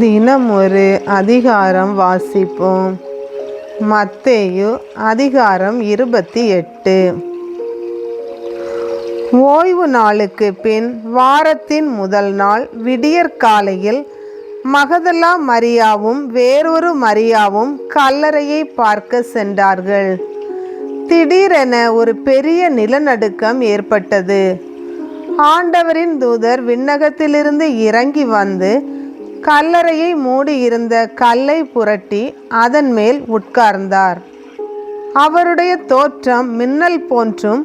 தினம் ஒரு அதிகாரம் வாசிப்போம். மத்தேயு அதிகாரம் இருபத்தி எட்டு. ஓய்வு நாளுக்கு பின் வாரத்தின் முதல் நாள் விடியற்காலையில் மகதலா மரியாவும் வேறொரு மரியாவும் கல்லறையை பார்க்க சென்றார்கள். திடீரென ஒரு பெரிய நிலநடுக்கம் ஏற்பட்டது. ஆண்டவரின் தூதர் விண்ணகத்திலிருந்து இறங்கி வந்து கல்லறையை மூடியிருந்த கல்லை புரட்டி அதன் மேல் உட்கார்ந்தார். அவருடைய தோற்றம் மின்னல் போன்றும்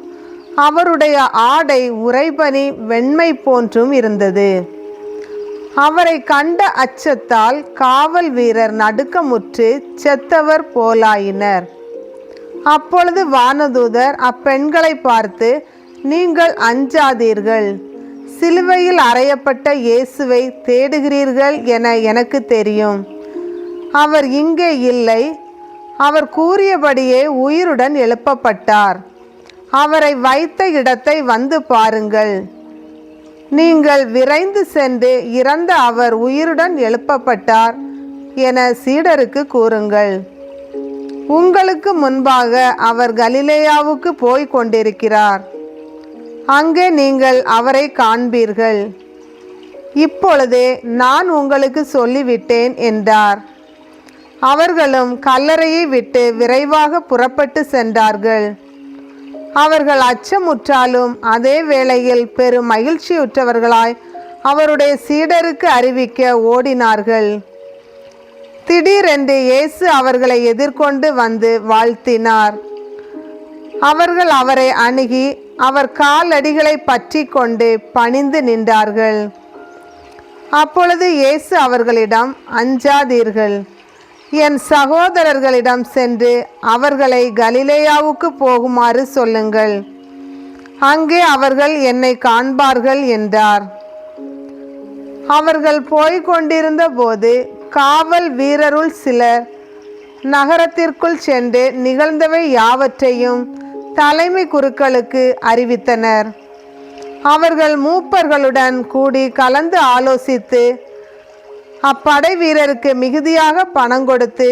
அவருடைய ஆடை உறைபனி வெண்மை போன்றும் இருந்தது. அவரை கண்ட அச்சத்தால் காவல் வீரர் நடுக்கமுற்று செத்தவர் போலாயினர். அப்பொழுது வானதூதர் அப்பெண்களை பார்த்து நீங்கள் அஞ்சாதீர்கள். சிலுவையில் அறையப்பட்ட இயேசுவை தேடுகிறீர்கள் என எனக்கு தெரியும். அவர் இங்கே இல்லை. அவர் கூறியபடியே உயிருடன் எழுப்பப்பட்டார். அவரை வைத்த இடத்தை வந்து பாருங்கள். நீங்கள் விரைந்து சென்று இறந்த அவர் உயிருடன் எழுப்பப்பட்டார் என சீடருக்கு கூறுங்கள். உங்களுக்கு முன்பாக அவர் கலிலேயாவுக்கு போய் கொண்டிருக்கிறார். அங்கே நீங்கள் அவரை காண்பீர்கள். இப்பொழுதே நான் உங்களுக்கு சொல்லிவிட்டேன் என்றார். அவர்களும் கல்லறையை விட்டு விரைவாக புறப்பட்டு சென்றார்கள். அவர்கள் அச்சமுற்றாலும் அதே வேளையில் பெரும் மகிழ்ச்சியுற்றவர்களாய் அவருடைய சீடருக்கு அறிவிக்க ஓடினார்கள். திடீரென்று இயேசு அவர்களை எதிர்கொண்டு வந்து வாழ்த்தினார். அவர்கள் அவரை அணுகி அவர் காலடிகளை பற்றி கொண்டு பணிந்து நின்றார்கள். அப்பொழுது இயேசு அவர்களிடம் அஞ்சாதீர்கள். என் சகோதரர்களிடம் சென்று அவர்களை கலிலேயாவுக்கு போகுமாறு சொல்லுங்கள். அங்கே அவர்கள் என்னை காண்பார்கள் என்றார். அவர்கள் போய்கொண்டிருந்த போது காவல் வீரருள் சிலர் நகரத்திற்குள் சென்று நிகழ்ந்தவை யாவற்றையும் தலைமை குருக்களுக்கு அறிவித்தனர். அவர்கள் மூப்பர்களுடன் கூடி கலந்து ஆலோசித்து அப்படை வீரருக்கு மிகுதியாக பணம் கொடுத்து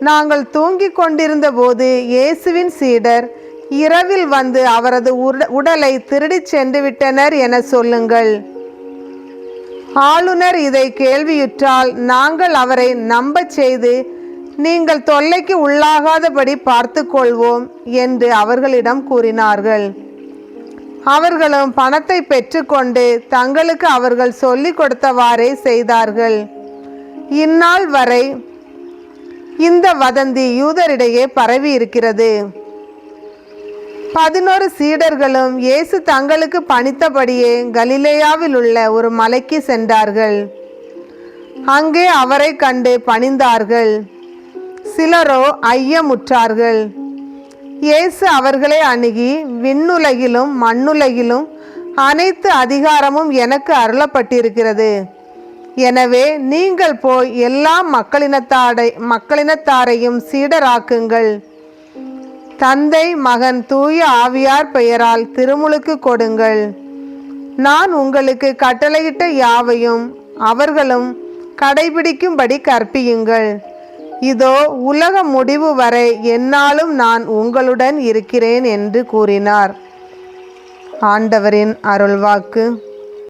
நாங்கள் தூங்கிக் கொண்டிருந்த போது இயேசுவின் சீடர் இரவில் வந்து அவரது உட- உடலை திருடிச் சென்று விட்டனர் என சொல்லுங்கள். ஆளுநர் இதை கேள்வியுற்றால் நாங்கள் அவரை நம்பச் செய்து நீங்கள் தொல்லைக்கு உள்ளாகாதபடி பார்த்து கொள்வோம் என்று அவர்களிடம் கூறினார்கள். அவர்களும் பணத்தை பெற்றுக்கொண்டு தங்களுக்கு அவர்கள் சொல்லிக் கொடுத்தவாறே செய்தார்கள். இந்நாள் வரை இந்த வதந்தி யூதரிடையே பரவி இருக்கிறது. பதினோரு சீடர்களும் இயேசு தங்களுக்கு பணித்தபடியே கலிலேயாவில் உள்ள ஒரு மலைக்கு சென்றார்கள். அங்கே அவரை கண்டு பணிந்தார்கள். சிலரோ ஐயமுற்றார்கள். இயேசு அவர்களை அணுகி விண்ணுலகிலும் மண்ணுலகிலும் அனைத்து அதிகாரமும் எனக்கு அருளப்பட்டிருக்கிறது. எனவே நீங்கள் போய் எல்லா மக்களினத்தாடை மக்களினத்தாரையும் சீடராக்குங்கள். தந்தை மகன் தூய ஆவியார் பெயரால் திருமுழுக்கு கொடுங்கள். நான் உங்களுக்கு கட்டளையிட்ட யாவையும் அவர்களும் கடைபிடிக்கும்படி கற்பியுங்கள். இதோ உலக முடிவு வரை என்னாலும் நான் உங்களுடன் இருக்கிறேன் என்று கூறினார். ஆண்டவரின் அருள்வாக்கு.